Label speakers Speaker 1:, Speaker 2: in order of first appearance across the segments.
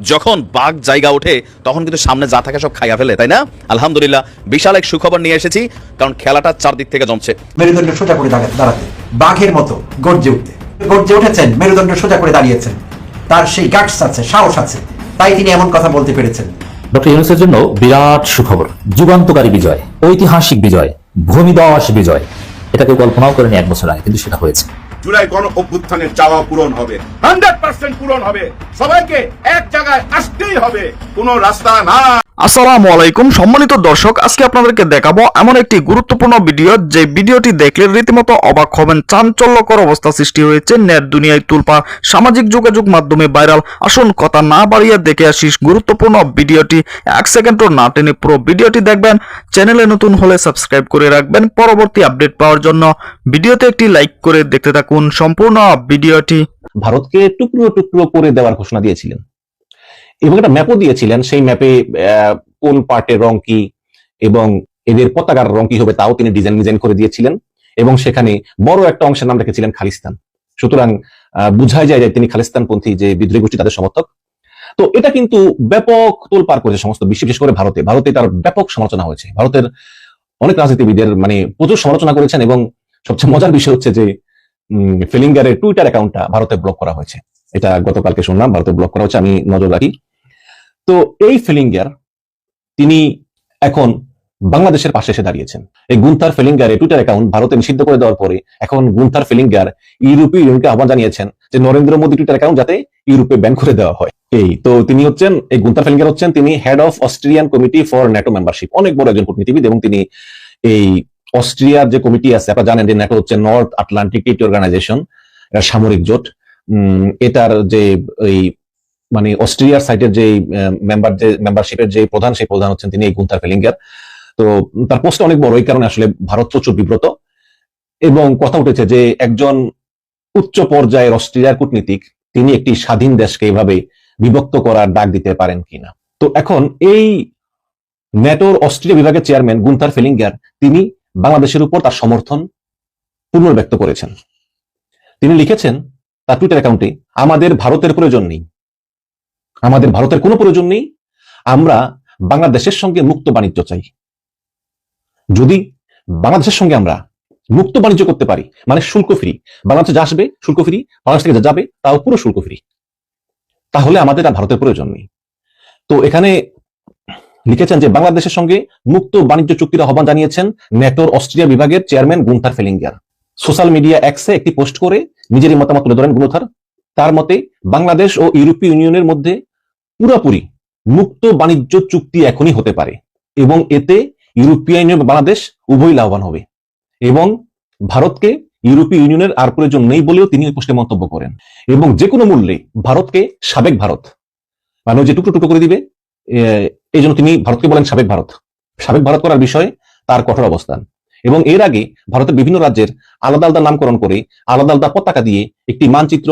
Speaker 1: যখন বাঘ জায়গা ওঠে তখন কিন্তু সামনে যা থাকে সব খাইয়া ফেলে তাই না? আলহামদুলিল্লাহ বিশাল এক সুখবর নিয়ে এসেছি কারণ খেলাটা চারদিক থেকে জমছে।
Speaker 2: মেরুদণ্ড সোজা করে দাঁড়াতে। বাঘের মতো গর্জে উঠতে। গর্জে উঠেছেন মেরুদণ্ড সোজা করে দাঁড়িয়েছেন। তার সেই গাটস আছে সাহস আছে। তাই তিনি এমন কথা বলতে পেরেছেন।
Speaker 3: ডক্টর ইউনুসের জন্য বিরাট সুখবর। যুগান্তকারী বিজয় ঐতিহাসিক বিজয় ভূমিদশ বিজয়। এটা কেউ কল্পনাও করেনি এক বছর আগে কিন্তু সেটা হয়েছে।
Speaker 4: জুলাই গণ অভ্যুত্থানের চাওয়া পূরণ হবে। হান্ড্রেড পার্সেন্ট পূরণ হবে। সবাইকে এক জায়গায় আসতেই হবে। কোনো রাস্তা না।
Speaker 5: আসসালামু আলাইকুম। সম্মানিত দর্শক, আজকে আপনাদেরকে দেখাবো এমন একটি গুরুত্বপূর্ণ ভিডিও। যে ভিডিওটি দেখলে রীতিমতো অবাক হবেন। চাঞ্চল্যকর অবস্থা সৃষ্টি হয়েছে নেট দুনিয়ায় তুলপা সামাজিক যোগাযোগ মাধ্যমে ভাইরাল। আসুন কথা না বাড়িয়ে দেখে আসিস গুরুত্বপূর্ণ ভিডিওটি। এক সেকেন্ডও না টেনে পুরো ভিডিওটি দেখবেন। চ্যানেলে নতুন হলে সাবস্ক্রাইব করে রাখবেন। পরবর্তী আপডেট পাওয়ার জন্য ভিডিওতে একটি লাইক করে দেখতে থাকুন। সম্পূর্ণ ভিডিওটি।
Speaker 6: ভারতকে টুকরো টুকরো করে দেওয়ার ঘোষণা দিয়েছিলেন। এবং একটা ম্যাপও দিয়েছিলেন, সেই ম্যাপে কোন পার্টের রং কি এবং এদের পতাকার রং কি হবে তাও তিনি ডিজাইন ডিজাইন করে দিয়েছিলেন এবং সেখানে বড় একটা অংশের নাম রেখেছিলেন খালিস্তান। সুতরাং বুঝাই যায় যে তিনি খালিস্তানপন্থী যে বিদ্রোহী গোষ্ঠী তাদের সমর্থক। তো এটা কিন্তু ব্যাপক তোলপার করেছে সমস্ত বিশ্ব, বিশেষ করে ভারতে। ভারতে তার ব্যাপক সমালোচনা হয়েছে। ভারতের অনেক রাজনীতিবিদের মানে প্রচুর সমালোচনা করেছেন এবং সবচেয়ে মজার বিষয় হচ্ছে যে ফিলিঙ্গারের টুইটার অ্যাকাউন্টটা ভারতে ব্লক করা হয়েছে। এটা গতকালকে শুনলাম, ভারতে ব্লক করা হচ্ছে আমি নজর রাখি। তো এই ফিলিঙ্গার তিনি এখন বাংলাদেশের পাশে এসে দাঁড়িয়েছেন। এই গুন্থার ফিলিঙ্গার টুইটার অ্যাকাউন্ট ভারতে নিষিদ্ধ করে দেওয়ার পরে, এখন গুন্থার ফিলিঙ্গার ইউরোপীয় ইউনিয়নকে আহ্বান জানিয়েছেন যে, নরেন্দ্র মোদী টুইটার অ্যাকাউন্ট যাতে ইউরোপে ব্যান করে দেওয়া হয়। এই, তো তিনি হচ্ছেন, এই গুন্থার ফিলিঙ্গার হচ্ছেন, তিনি head of Australian committee for NATO membership অনেক বড় একজন কূটনীতিবিদ এবং তিনি এই অস্ট্রিয়ার যে কমিটি আছে, আপনারা জানেন যে ন্যাটো হচ্ছে নর্থ আটলান্টিক ট্রিটি অর্গানাইজেশন সামরিক জোট। এটার যে এই মানে অস্ট্রেলিয়ার সাইটের যে মেম্বার যে মেম্বারশিপের যে প্রধান, সেই প্রধান হচ্ছেন তিনি এই গুন্থার ফেলিঙ্গার। তো তার পোস্ট অনেক বড়, এই কারণে আসলে ভারত প্রচুর বিব্রত। এবং কথা উঠেছে যে একজন উচ্চ পর্যায়ের অস্ট্রেলিয়ার কূটনীতিক, তিনি একটি স্বাধীন দেশকে এভাবে বিভক্ত করার ডাক দিতে পারেন কিনা। তো এখন এই ন্যাটোর অস্ট্রেলিয়া বিভাগের চেয়ারম্যান গুন্থার ফেলিঙ্গার, তিনি বাংলাদেশের উপর তার সমর্থন পুনর্ব্যক্ত করেছেন। তিনি লিখেছেন, তার টুইটার অ্যাকাউন্টে আমাদের ভারতের প্রয়োজন নেই। আমাদের ভারতের কোনো প্রয়োজন নেই। আমরা বাংলাদেশের সঙ্গে মুক্ত বাণিজ্য চাই। যদি বাংলাদেশের সঙ্গে আমরা মুক্ত বাণিজ্য করতে পারি মানে শুল্ক ফ্রি বাংলাদেশে যা আসবে, শুল্ক ফ্রি বাংলাদেশ থেকে যা যাবে, তাও পুরো শুল্ক ফ্রি তাহলে আমাদের আর ভারতের প্রয়োজন নেই। তো এখানে লিখেছেন যে বাংলাদেশের সঙ্গে মুক্ত বাণিজ্য চুক্তির আহ্বান জানিয়েছেন ন্যাটোর অস্ট্রেলিয়া বিভাগের chairman Gunther Fehlinger social media এক্সে একটি পোস্ট করে নিজেরই মতামত তুলে ধরেন গুণথার তার মতে, বাংলাদেশ ও ইউরোপীয় ইউনিয়নের মধ্যে পুরোপুরি মুক্ত বাণিজ্য চুক্তি এখনই হতে পারে এবং এতে ইউরোপীয় ইউনিয়ন বাংলাদেশ উভয়ই লাভবান হবে এবং ভারতকে ইউরোপীয় ইউনিয়নের আর প্রয়োজন নেই বলেও তিনি ওই পোস্টে মন্তব্য করেন এবং যে কোনো মূল্যে ভারতকে সাবেক ভারত মানে যে টুকরো টুকরো করে দিবে। এই জন্য তিনি ভারতকে বলেন সাবেক ভারত। সাবেক ভারত করার বিষয়ে তার কঠোর অবস্থান। এবং এর আগে ভারতের বিভিন্ন রাজ্যের আলাদা আলাদা নামকরণ করে আলাদা আলাদা পতাকা দিয়ে একটি মানচিত্র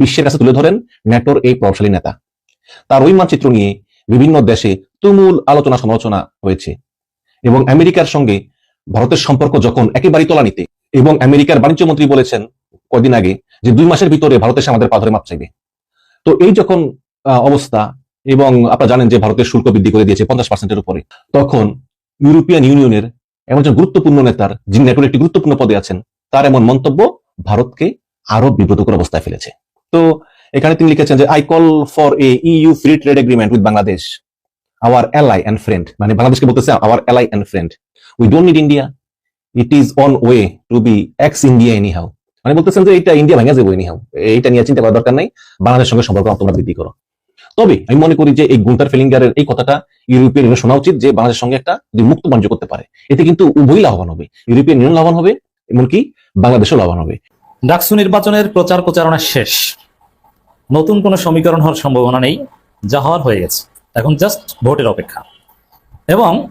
Speaker 6: বিশ্বের কাছে তুলে ধরেন ন্যাটোর এই প্রভাবশালী নেতা। তার ওই মানচিত্র নিয়ে বিভিন্ন দেশে তুমুল আলোচনা সমালোচনা হয়েছে। এবং আমেরিকার সঙ্গে ভারতের সম্পর্ক যখন একেবারেই তলানিতে এবং আমেরিকার বাণিজ্য মন্ত্রী বলেছেন কয়দিন আগে যে দুই মাসের ভিতরে ভারতের সাথে আমাদের পাথরে মাপ চাইবে। তো এই যখন অবস্থা এবং আপনারা জানেন যে ভারতের শুল্ক বৃদ্ধি করে দিয়েছে পঞ্চাশ পার্সেন্টের উপরে। তখন ইউরোপিয়ান ইউনিয়নের এমন একজন গুরুত্বপূর্ণ নেতার, যিনি ন্যাটোর একটি গুরুত্বপূর্ণ পদে আছেন, তার এমন মন্তব্য ভারতকে আরও বিব্রতকর অবস্থায় ফেলেছে। তো এখানে তিনি লিখেছেন যে I call for a EU free trade agreement with Bangladesh our ally and friend মানে বাংলাদেশকে বলতেছে our ally and friend we don't need India it is on way to be ex India anyhow মানে বলতেছেন যে এটা India ভেঙে যাব any how এইটা নিয়ে চিন্তা করার দরকার নাই। বাংলাদেশের সঙ্গে সম্পর্ক তোমরা বৃদ্ধি করো। তবে আমি মনে করি যে এই গুন্টার ফিলিঙ্গারের এই কথাটা ইউরোপিয়ান ইউনিয়ন শোনা উচিত যে বাংলাদেশের সঙ্গে একটা যদি মুক্ত বাণিজ্য করতে পারে, এতে কিন্তু উভয়ই লাভবান হবে। ইউরোপিয়ান ইউনিয়ন লাভবান হবে, এমনকি বাংলাদেশও লাভবান হবে।
Speaker 3: ডাকসু নির্বাচনের প্রচার প্রচারণা শেষ। নতুন কোনো সমীকরণ হওয়ার সম্ভাবনা নেই, যা হওয়ার হয়ে গেছে। এখন জাস্ট ভোটের অপেক্ষা। এবং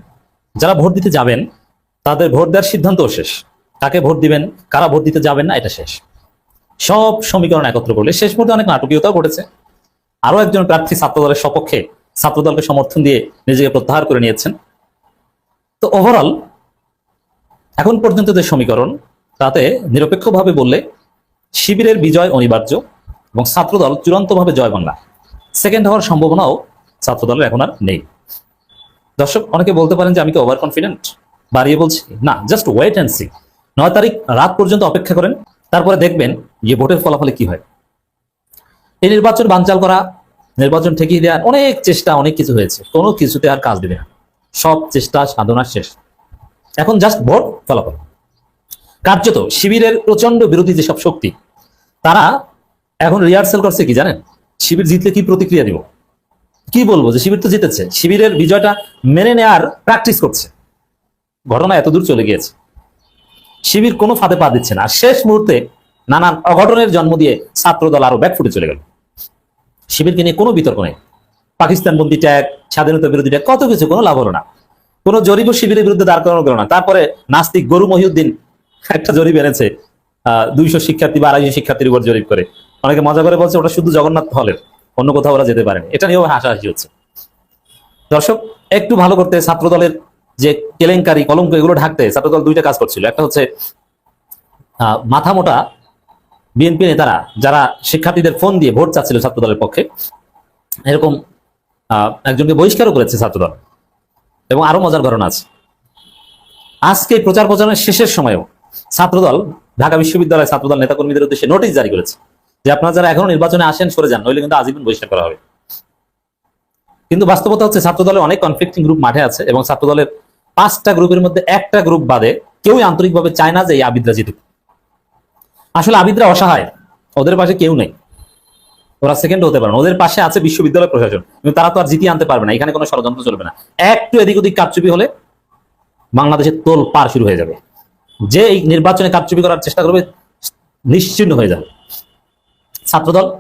Speaker 3: যারা ভোট দিতে যাবেন, তাদের ভোট দেওয়ার সিদ্ধান্তও শেষ। কাকে ভোট দিবেন, কারা ভোট দিতে যাবেন না, এটা শেষ। সব সমীকরণ একত্র করলে শেষ মুহূর্তে অনেক নাটকীয়তাও ঘটেছে। আরও একজন প্রার্থী ছাত্রদলের সপক্ষে ছাত্রদলকে সমর্থন দিয়ে নিজেকে প্রত্যাহার করে নিয়েছেন। তো ওভারঅল এখন পর্যন্ত যে সমীকরণ, তাতে নিরপেক্ষভাবে বললে শিবিরের বিজয় অনিবার্য এবং ছাত্রদল চূড়ান্তভাবে জয় বাংলা। সেকেন্ড হওয়ার সম্ভাবনাও ছাত্রদলের এখন আর নেই। দর্শক, অনেকে বলতে পারেন যে আমি কি ওভার কনফিডেন্ট বাড়িয়ে বলছি, না জাস্ট ওয়েট অ্যান্ড সি নয় তারিখ রাত পর্যন্ত অপেক্ষা করেন, তারপরে দেখবেন যে ভোটের ফলাফলে কি হয়। এই নির্বাচন বানচাল করা, নির্বাচন ঠেকিয়ে দেওয়ার অনেক চেষ্টা, অনেক কিছু হয়েছে। কোনো কিছুতে আর কাজ দেবে না। সব চেষ্টা, সাধনা শেষ। এখন জাস্ট ভোট ফলাফল। কার্যত শিবিরের প্রচণ্ড বিরোধী যেসব শক্তি, তারা এখন রিহার্সেল করছে কি জানেন? শিবির জিতলে কি প্রতিক্রিয়া দিব? কি বলব যে শিবির তো জিতেছে। শিবিরের বিজয়টা মেনে নেয়ার প্র্যাকটিস করছে। ঘটনা এত দূর চলে গিয়েছে। শিবির কোনো ফাঁদে পা দিচ্ছে না। শেষ মুহূর্তে নানান অঘটনের জন্ম দিয়ে ছাত্রদল আরও ব্যাকফুটে চলে গেল। শিবিরকে নিয়ে কোনো বিতর্ক নেই। পাকিস্তান বন্দি ট্যাগ, স্বাধীনতা বিরোধী ট্যাগ, কত কিছু, কোনো লাভ হলো না। কোনো জরিপ শিবিরের বিরুদ্ধে দাঁড় করানো গেল না। তারপরে নাস্তিক গরু মহিউদ্দিন একটা জরিপ এনেছে দুইশো শিক্ষার্থী বা আড়াইশো শিক্ষার্থীর উপর জরিপ করে। অনেকে মজা করে বলছে ওটা শুধু জগন্নাথ হলের, অন্য কোথাও ওরা যেতে পারেনি। এটা নিয়েও হাসাহাসি হচ্ছে। দর্শক, একটু ভালো করতে ছাত্র দলের যে কেলেঙ্কারি, কলঙ্ক, এগুলো ঢাকতে ছাত্রদল দুইটা কাজ করছিল। একটা হচ্ছে মাথা মোটা বিএনপি নেতারা, যারা শিক্ষার্থীদের ফোন দিয়ে ভোট চাচ্ছিল ছাত্রদলের পক্ষে, এরকম একজনকে বহিষ্কারও করেছে ছাত্রদল। এবং আরও মজার ঘটনা আছে। আজকে প্রচার প্রচারের শেষের সময়েও ছাত্রদল, ঢাকা বিশ্ববিদ্যালয়ের ছাত্রদল নেতাকর্মীদের উদ্দেশ্যে নোটিশ জারি করেছে যে আপনারা যারা এখনও নির্বাচনে আসেন, সরে যান, নইলে কিন্তু আজীবন বহিষ্কার করা হবে। কিন্তু বাস্তবতা হচ্ছে ছাত্রদলের অনেক কনফ্লিক্টিং গ্রুপ মাঠে আছে এবং ছাত্রদলের পাঁচটা গ্রুপের মধ্যে একটা গ্রুপ বাদে কেউই আন্তরিকভাবে চায় না যে এই আবিদরা জিতুক। আসলে আবিদরা অসহায়। ওদের পাশে কেউ নেই। ওরা সেকেন্ড হতে পারে। ওদের পাশে আছে বিশ্ববিদ্যালয় প্রশাসন। কিন্তু তারা তো আর জিতিয়ে আনতে পারবে না। এখানে কোনো ষড়যন্ত্র চলবে না। একটু এদিক ওদিক কারচুপি হলে বাংলাদেশের তোল পার শুরু হয়ে যাবে। যে এই নির্বাচনে কারচুপি করার চেষ্টা করবে, নিশ্চিন্ন হয়ে যাবে। ছাত্রদল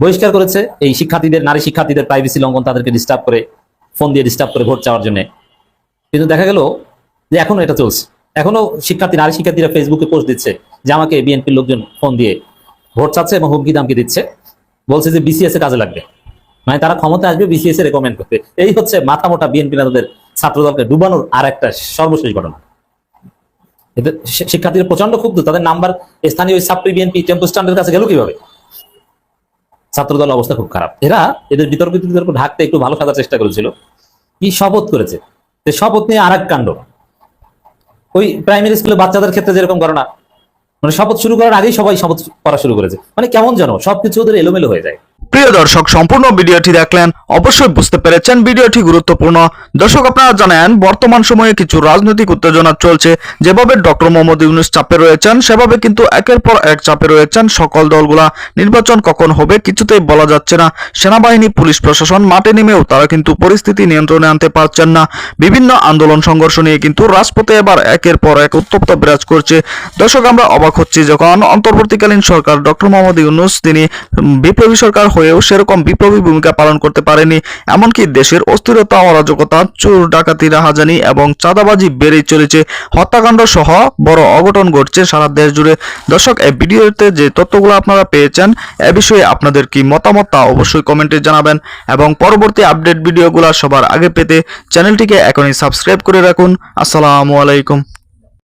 Speaker 3: বহিষ্কার করেছে। এই শিক্ষার্থীদের, নারী শিক্ষার্থীদের প্রাইভেসি লঙ্ঘন তাদেরকে ডিস্টার্ব করে, ফোন দিয়ে ডিস্টার্ব করে ভোট চাওয়ার জন্য। কিন্তু দেখা গেল যে এখনও এটা চলছে। এখনও শিক্ষার্থী, নারী শিক্ষার্থীরা ফেসবুকে পোস্ট দিচ্ছে যে আমাকে বিএনপির লোকজন ফোন দিয়ে ভোট চাচ্ছে এবং হুমকি দামকি দিচ্ছে। বলছে যে বিসিএস এ কাজে লাগবে। মানে তারা ক্ষমতা আসবে বিসিএস এ রেকমেন্ড করতে। এই হচ্ছে মাথা মোটা বিএনপি নেতাদের ছাত্রদলকে ডুবানোর আর একটা সর্বশেষ ঘটনা। শিক্ষার্থীরা প্রচণ্ড ক্ষুব্ধ। তাদের নাম্বার স্থানীয় সাপ্রি বিএনপি টেম্পো স্ট্যান্ডের কাছে গেল কীভাবে? ছাত্রদল অবস্থা খুব খারাপ। এরা এদের বিতর্ক বিতর্ক ঢাকতে একটু ভালো সাজার চেষ্টা করেছিল। কি শপথ করেছে? শপথ নিয়ে আর এক কাণ্ড। ওই প্রাইমারি স্কুলে বাচ্চাদের ক্ষেত্রে যেরকম ঘটনা মানে শপথ শুরু করার আগেই সবাই শপথ করা শুরু করেছে। মানে কেমন যেন সবকিছু ওদের এলোমেলো হয়ে যায়।
Speaker 5: প্রিয় দর্শক, সম্পূর্ণ ভিডিওটি দেখলেন, অবশ্যই বুঝতে পেরেছেন ভিডিওটি গুরুত্বপূর্ণ। দর্শক, আপনারা জানেন, বর্তমান সময়ে কিছু রাজনৈতিক উত্তেজনা চলছে। যেভাবে ডক্টর মোহাম্মদ ইউনুস চাপে রয়েছেন, সেভাবে কিন্তু একের পর এক চাপে রয়েছেন সকল দলগুলা। নির্বাচন কখন হবে কিছুতেই বলা যাচ্ছে না। সেনাবাহিনী, পুলিশ প্রশাসন মাঠে নেমেও তারা কিন্তু পরিস্থিতি নিয়ন্ত্রণে আনতে পারছেন না। বিভিন্ন আন্দোলন, সংঘর্ষ নিয়ে কিন্তু রাজপথে এবার একের পর এক উত্তপ্ত বিরাজ করছে। দর্শক, আমরা অবাক হচ্ছি যখন অন্তর্বর্তীকালীন সরকার ডক্টর মোহাম্মদ ইউনুস, তিনি বিপ্লবী সরকার হয়েও সেরকম বিপ্লবী ভূমিকা পালন করতে পারেনি, এমনকি দেশের অস্থিরতা, অরাজকতা, চোর ডাকাতি রাহাজানি এবং চাঁদাবাজি বেড়েই চলেছে। হত্যাকাণ্ড সহ বড় অঘটন ঘটছে সারা দেশ জুড়ে। দর্শক, এই ভিডিওতে যে তথ্যগুলো আপনারা পেয়েছেন, এ বিষয়ে আপনাদের কি মতামত তা অবশ্যই কমেন্টে জানাবেন এবং পরবর্তী আপডেট ভিডিওগুলো সবার আগে পেতে চ্যানেলটিকে এখনই সাবস্ক্রাইব করে রাখুন। আসসালামু আলাইকুম।